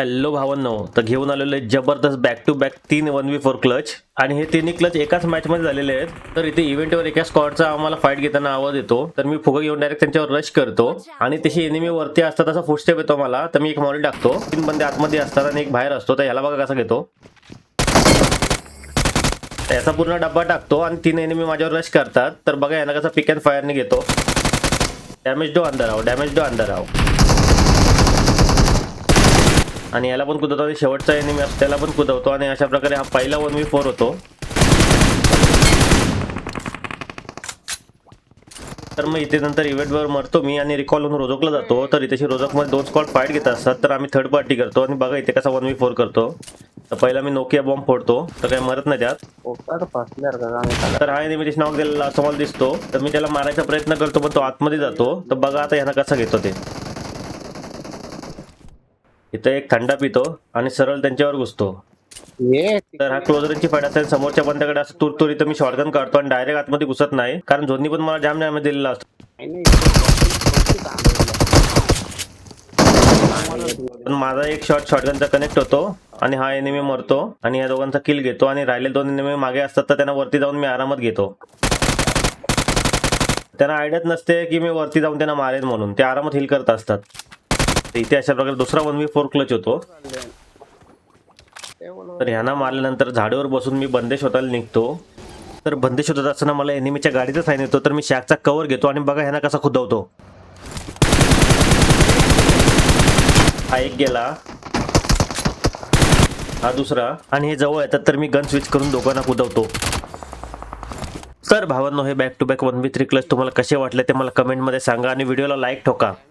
Hello भावांनो तर घेऊन आलेले जबरदस्त बॅक टू बॅक तीन वन वी फोर क्लच आणि हे तिन्ही क्लच एकाच मॅच मध्ये झालेले आहेत. तर इथे इव्हेंटवर एका स्कॉडचा आम्हाला फाईट घेताना आवाज येतो. तर मी फुगा घेऊन डायरेक्ट त्यांच्यावर रश करतो. आणि तशी एनिमी वरती असतात तसा फुटस्टेप येतो मला तर मी एक मॉडेल टाकतो. तीन बंदे आतमध्ये असतात आणि एक बाहेर असतो. तर ह्याला बघा कसा घेतो. याचा पूर्ण डब्बा टाकतो आणि तीन एनिमी माझ्यावर रश करतात. तर बघा यांना कसा पिक अँड फायरने घेतो. डॅमेज डो अंदर आहो डॅमेज डो अंदर आहो आणि याला पण कुदवतो. आणि शेवटचा एनिमी असतो त्याला पण कुदवतो. आणि अशा प्रकारे हा पहिला वन वी फोर होतो. तर मग इथे नंतर इव्हेंटवर मरतो मी आणि रिकॉल होऊन रोजकला जातो. तर इथे रोजकमध्ये दोन स्कॉट फाईट घेत असतात. तर आम्ही थर्ड पार्टी करतो. आणि बघा इथे कसा वन वी फोर करतो. तर पहिला मी नोकिया बॉम्ब फोडतो. तर काही मरत नाही त्यात. तर हा एनिमी नॉक दिलेला असं मला दिसतो. तर मी त्याला मारायचा प्रयत्न करतो पण तो आतमध्ये जातो. तर बघा आता ह्यानं कसा घेतो ते. इथं एक थंडा पितो आणि सरळ त्यांच्यावर घुसतो. तर हा क्लोजरची फाईट असेल समोरच्या बंदाकडे असं तुर तुर मी शॉर्टगन काढतो आणि डायरेक्ट आतमध्ये घुसत नाही कारण झोनी पण मला जाम जाम दिलेला असतो. पण माझा एक शॉट शॉटगनचा कनेक्ट होतो आणि हा एनिमी मरतो आणि या दोघांचा किल घेतो आणि राहिले दोन एनिमी मागे असतात तर त्यांना वरती जाऊन मी आरामात घेतो. त्यांना आयडियाच नसते की मी वरती जाऊन त्यांना मारेन म्हणून ते आरामात हिल करत असतात. इथे अशा प्रकारे दुसरा वन वी फोर क्लच होतो. तर ह्यांना मारल्यानंतर झाडावर बसून मी बंदेश होताला निघतो. तर बंदेश होत असताना मला एनिमीच्या गाडीचा साईन येतो. तर मी शॅकचा कव्हर घेतो आणि बघा ह्यांना कसा खुदवतो. हा एक गेला. हा दुसरा. आणि हे जवळ येतात तर मी गन स्विच करून दोघांना कुदवतो तर भावांनो हे back to back one B three clutch तुम्हाला कसे वाटले ते मला कमेंटमध्ये सांगा आणि व्हिडिओला लाईक ठोका.